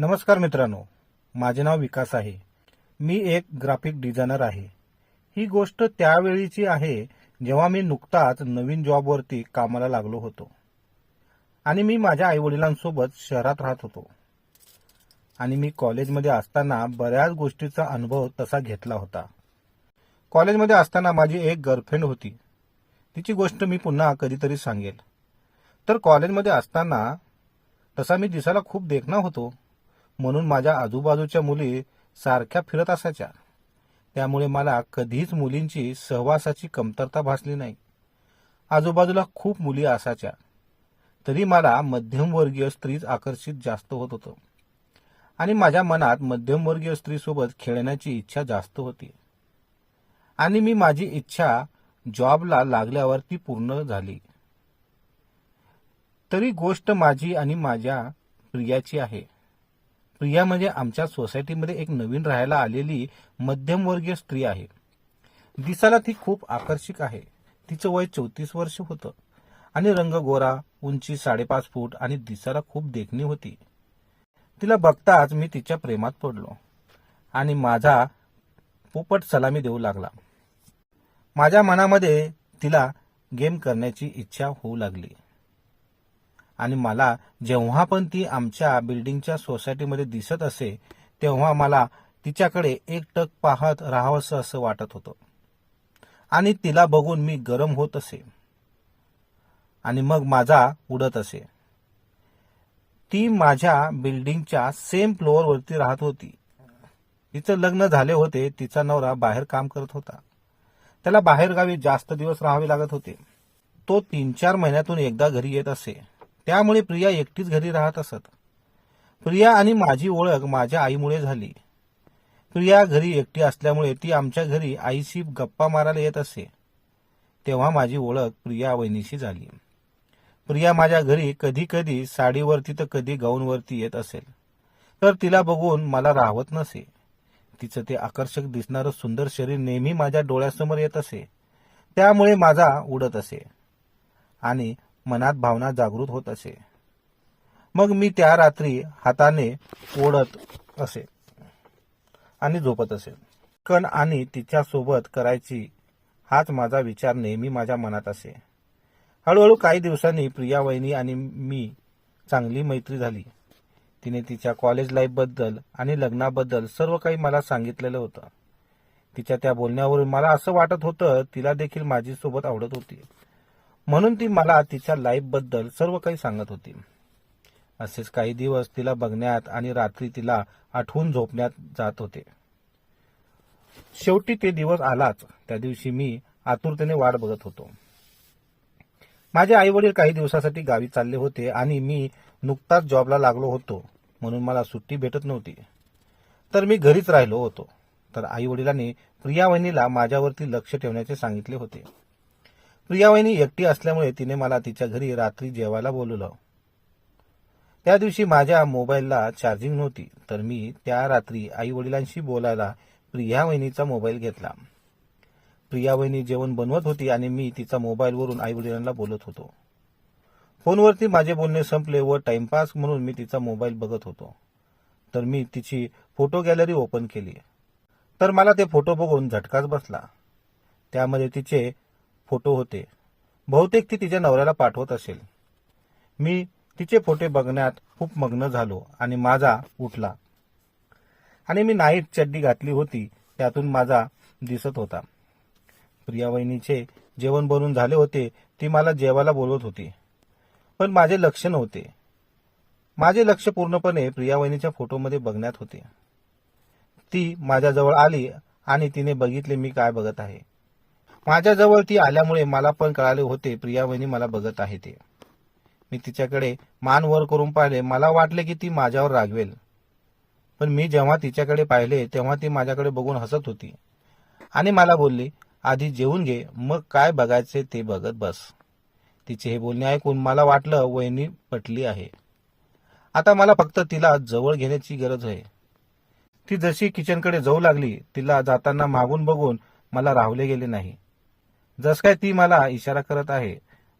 नमस्कार मित्रांनो माझे नाव विकास आहे. मी एक ग्राफिक डिझायनर आहे. ही गोष्ट त्यावेळीची आहे जेव्हा मी नुकताच नवीन जॉबवरती कामाला लागलो होतो. आणि मी माझ्या आईवडिलांसोबत शहरात राहत होतो. आणि मी कॉलेजमध्ये असताना बऱ्याच गोष्टीचा अनुभव तसा घेतला होता. कॉलेजमध्ये असताना माझी एक गर्लफ्रेंड होती. तिची गोष्ट मी पुन्हा कधीतरी सांगेल. तर कॉलेजमध्ये असताना तसा मी दिसायला खूप देखणा होतो. म्हणून माझ्या आजूबाजूच्या मुली सारख्या फिरत असायच्या. त्यामुळे मला कधीच मुलींची सहवासाची कमतरता भासली नाही. आजूबाजूला खूप मुली असायच्या. तरी मला मध्यमवर्गीय स्त्रीच आकर्षित जास्त होत होतं. आणि माझ्या मनात मध्यमवर्गीय स्त्रीसोबत खेळण्याची इच्छा जास्त होती. आणि मी माझी इच्छा जॉबला लागल्यावर ती पूर्ण झाली. तरी गोष्ट माझी आणि माझ्या प्रियाची आहे. प्रिया म्हणजे आमच्या सोसायटीमध्ये एक नवीन राहायला आलेली मध्यमवर्गीय स्त्री आहे. दिसायला ती खूप आकर्षक आहे. तिचं वय चौतीस वर्ष होतं. आणि रंग गोरा उंची साडेपाच फूट आणि दिसायला खूप देखणी होती. तिला बघताच मी तिच्या प्रेमात पडलो. आणि माझा पोपट सलामी देऊ लागला. माझ्या मनामध्ये तिला गेम करण्याची इच्छा होऊ लागली. आणि मला जेव्हा पण ती आमच्या बिल्डिंगच्या सोसायटीमध्ये दिसत असे तेव्हा मला तिच्याकडे एक टक पाहत राहावंसं असं वाटत होतं. आणि तिला बघून मी गरम होत असे. आणि मग माझा उडत असे. ती माझ्या बिल्डिंगच्या सेम फ्लोअरवरती राहत होती. तिचं लग्न झाले होते तिचा नवरा बाहेर काम करत होता. त्याला बाहेरगावी जास्त दिवस राहावे लागत होते. तो तीन चार महिन्यातून एकदा घरी येत असे. त्यामुळे प्रिया एकटीच घरी राहत असत. प्रिया आणि माझी ओळख माझ्या आईमुळे झाली. प्रिया घरी एकटी असल्यामुळे ती आमच्या घरी आईशी गप्पा मारायला येत असे. तेव्हा माझी ओळख प्रिया वहिनीशी झाली. प्रिया माझ्या घरी कधी कधी साडीवरती तर कधी गाऊनवरती येत असेल. तर तिला बघून मला राहवत नसे. तिचं ते आकर्षक दिसणारं सुंदर शरीर नेहमी माझ्या डोळ्यासमोर येत असे. त्यामुळे माझा उडत असे. आणि मनात भावना जागृत होत असे. मग मी त्या रात्री हाताने ओढत असे आणि झोपत असे. कण आणि तिच्यासोबत करायची हाच माझा विचार नेहमी माझ्या मनात असे. हळूहळू काही दिवसांनी प्रिया वहिनी आणि मी चांगली मैत्री झाली. तिने तिच्या कॉलेज लाईफबद्दल आणि लग्नाबद्दल सर्व काही मला सांगितलेलं होतं. तिच्या त्या बोलण्यावरून मला असं वाटत होतं तिला देखील माझी सोबत आवडत होती. म्हणून ती मला तिच्या लाईफबद्दल सर्व काही सांगत होती. असेच काही दिवस तिला बघण्यात आणि रात्री तिला आठवून झोपण्यात जात होते. शेवटी ते दिवस आलाच. त्या दिवशी मी आतुरतेने वाट बघत होतो. माझे आई वडील काही दिवसासाठी गावी चालले होते आणि मी नुकताच जॉबला लागलो होतो. म्हणून मला सुट्टी भेटत नव्हती. तर मी घरीच राहिलो होतो. तर आई वडिलांनी प्रिया वहिनीला माझ्यावरती लक्ष ठेवण्याचे सांगितले होते. प्रिया वहिनी एकटी असल्यामुळे तिने मला तिच्या घरी रात्री जेवायला बोलवलं. त्या दिवशी माझ्या मोबाईलला चार्जिंग नव्हती तर मी त्या रात्री आई वडिलांशी बोलायला प्रिया वहिनीचा मोबाईल घेतला. प्रिया वहिनी जेवण बनवत होती आणि मी तिचा मोबाईलवरून आई वडिलांना बोलत होतो. फोनवरती माझे बोलणे संपले व टाइमपास म्हणून मी तिचा मोबाईल बघत होतो. तर मी तिची फोटो गॅलरी ओपन केली. तर मला ते फोटो बघून झटकाच बसला. त्यामध्ये तिचे फोटो होते. बहुतेक ती तिच्या नवऱ्याला पाठवत असेल. मी तिचे फोटो बघण्यात खूप मग्न झालो आणि माझा उठला. आणि मी नाईट चड्डी घातली होती त्यातून माझा दिसत होता. प्रिया वहिनीचे जेवण बनून झाले होते ती मला जेवायला बोलवत होती. पण माझे लक्ष नव्हते. माझे लक्ष पूर्णपणे प्रिया वहिनीच्या फोटोमध्ये बघण्यात होते. ती माझ्याजवळ आली आणि तिने बघितले मी काय बघत आहे. माझ्याजवळ ती आल्यामुळे मला पण कळाले होते प्रिया वहिनी मला बघत आहे ते. मी तिच्याकडे मान वर करून पाहिले मला वाटले की ती माझ्यावर रागवेल. पण मी जेव्हा तिच्याकडे पाहिले तेव्हा ती माझ्याकडे बघून हसत होती. आणि मला बोलली आधी जेवून घे मग काय बघायचे ते बघत बस. तिचे हे बोलणे ऐकून मला वाटलं वहिनी पटली आहे. आता मला फक्त तिला जवळ घेण्याची गरज आहे. ती जशी किचनकडे जाऊ लागली तिला जाताना मागून बघून मला राहवले गेले नाही. जस काय ती मला इशारा करत आहे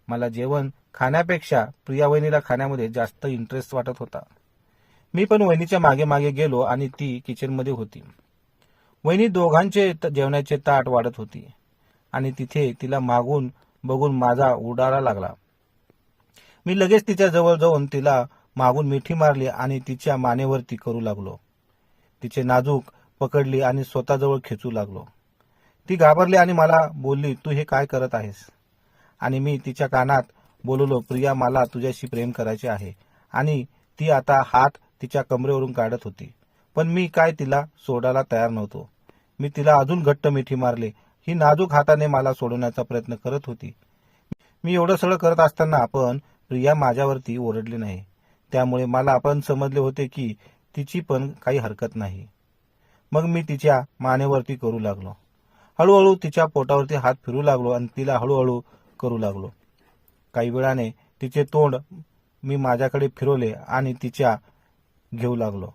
मला जेवण खाण्यापेक्षा प्रिया वहिनीला खाण्यामध्ये जास्त इंटरेस्ट वाटत होता. मी पण वहिनीच्या मागे मागे गेलो आणि ती किचनमध्ये होती. वहिनी दोघांचे त- जेवणाचे ताट वाढत होती आणि तिथे तिला मागून बघून माझा उडाला लागला. मी लगेच तिच्या जवळ जाऊन तिला मागून मिठी मारली आणि तिच्या मानेवरती करू लागलो. तिचे नाजूक पकडली आणि स्वतःजवळ खेचू लागलो. ती घाबरली आणि मला बोलली तू हे काय करत आहेस? आणि मी तिच्या कानात बोललो प्रिया मला तुझ्याशी प्रेम करायचे आहे. आणि ती आता हात तिच्या कमरेवरून काढत होती. पण मी काय तिला सोडायला तयार नव्हतो. मी तिला अजून घट्ट मिठी मारले. ही नाजूक हाताने मला सोडवण्याचा प्रयत्न करत होती. मी एवढं सगळं करत असताना पण प्रिया माझ्यावरती ओरडली नाही. त्यामुळे मला आपण समजले होते की तिची पण काही हरकत नाही. मग मी तिच्या मानेवरती करू लागलो. हळूहळू तिच्या पोटावरती हात फिरू लागलो आणि तिला हळूहळू करू लागलो. काही वेळाने तिचे तोंड मी माझ्याकडे फिरवले आणि तिच्या घेऊ लागलो.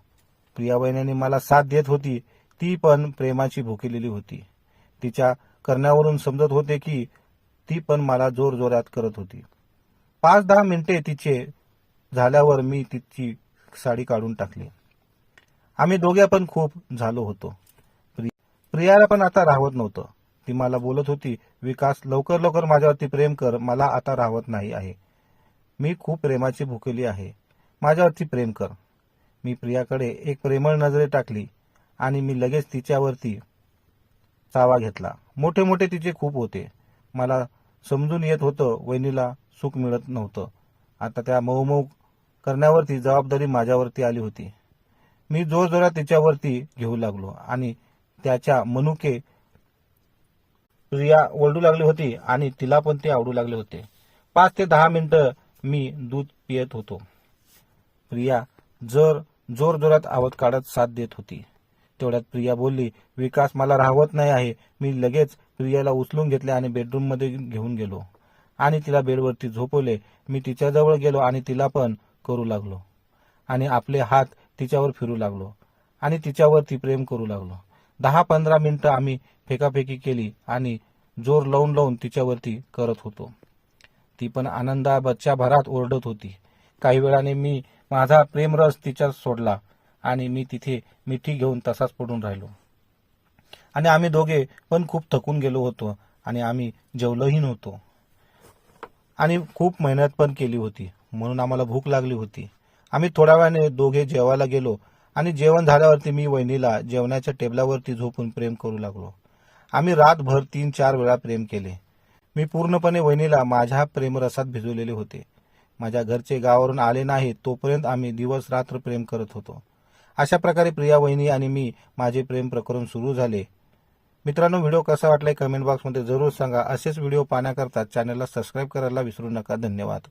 प्रिया बहिणीने मला साथ देत होती ती पण प्रेमाची भुकेलेली होती. तिच्या करण्यावरून समजत होते की ती पण मला जोर जोरात करत होती. पाच दहा मिनिटे तिचे झाल्यावर मी तिची साडी काढून टाकली. आम्ही दोघे पण खूप झालो होतो. प्रियाला पण आता राहत नव्हतं. ती मला बोलत होती विकास लवकर लवकर माझ्यावरती प्रेम कर. मला आता राहत नाही आहे. मी खूप प्रेमाची भुकेली आहे. माझ्यावरती प्रेम कर. मी प्रियाकडे एक प्रेमळ नजरे टाकली आणि मी लगेच तिच्यावरती चावा घेतला. मोठे मोठे तिचे खूप होते. मला समजून येत होतं वहिनीला सुख मिळत नव्हतं. आता त्या मऊमऊ करण्यावरती जबाबदारी माझ्यावरती आली होती. मी जोरजोरात तिच्यावरती घेऊ लागलो आणि त्याच्या मनुके प्रिया ओरडू लागली होती आणि तिला पण ते आवडू लागले होते. पाच ते दहा मिनिटं मी दूध पियत होतो. प्रिया जर जोर जोरात आवाज काढत साथ देत होती. तेवढ्यात प्रिया बोलली विकास मला राहवत नाही आहे. मी लगेच प्रियाला उचलून घेतले आणि बेडरूममध्ये घेऊन गेलो. आणि तिला बेडवरती झोपवले. मी तिच्याजवळ गेलो आणि तिला पण करू लागलो. आणि आपले हात तिच्यावर फिरू लागलो. आणि तिच्यावरती प्रेम करू लागलो. दहा पंधरा मिनिटं आम्ही फेकाफेकी केली आणि जोर लावून लावून तिच्यावरती करत होतो. ती पण आनंदा भरात ओरडत होती. काही वेळाने मी माझा प्रेमरस तिच्यात सोडला आणि मी तिथे मिठी घेऊन तसाच पडून राहिलो. आणि आम्ही दोघे पण खूप थकून गेलो होतो आणि आम्ही जेवलोही नव्हतो. आणि खूप मेहनत पण केली होती म्हणून आम्हाला भूक लागली होती. आम्ही थोड्या वेळाने दोघे जेवायला गेलो आणि जेवण झाल्यावरती मी वहिनीला जेवणाच्या टेबलावरती झोपून प्रेम करू लागलो. आम्ही रातभर तीन चार वेळा प्रेम केले. मी पूर्णपणे वहिनीला माझ्या प्रेमरसात भिजवलेले होते. माझ्या घरचे गावावरून आले नाहीत तोपर्यंत आम्ही दिवस रात्र प्रेम करत होतो. अशा प्रकारे प्रिया वहिनी आणि मी माझे प्रेम प्रकरण सुरू झाले. मित्रांनो व्हिडिओ कसा वाटलाय कमेंट बॉक्समध्ये जरूर सांगा. असेच व्हिडिओ पाहण्याकरता चॅनलला सबस्क्राईब करायला विसरू नका. धन्यवाद.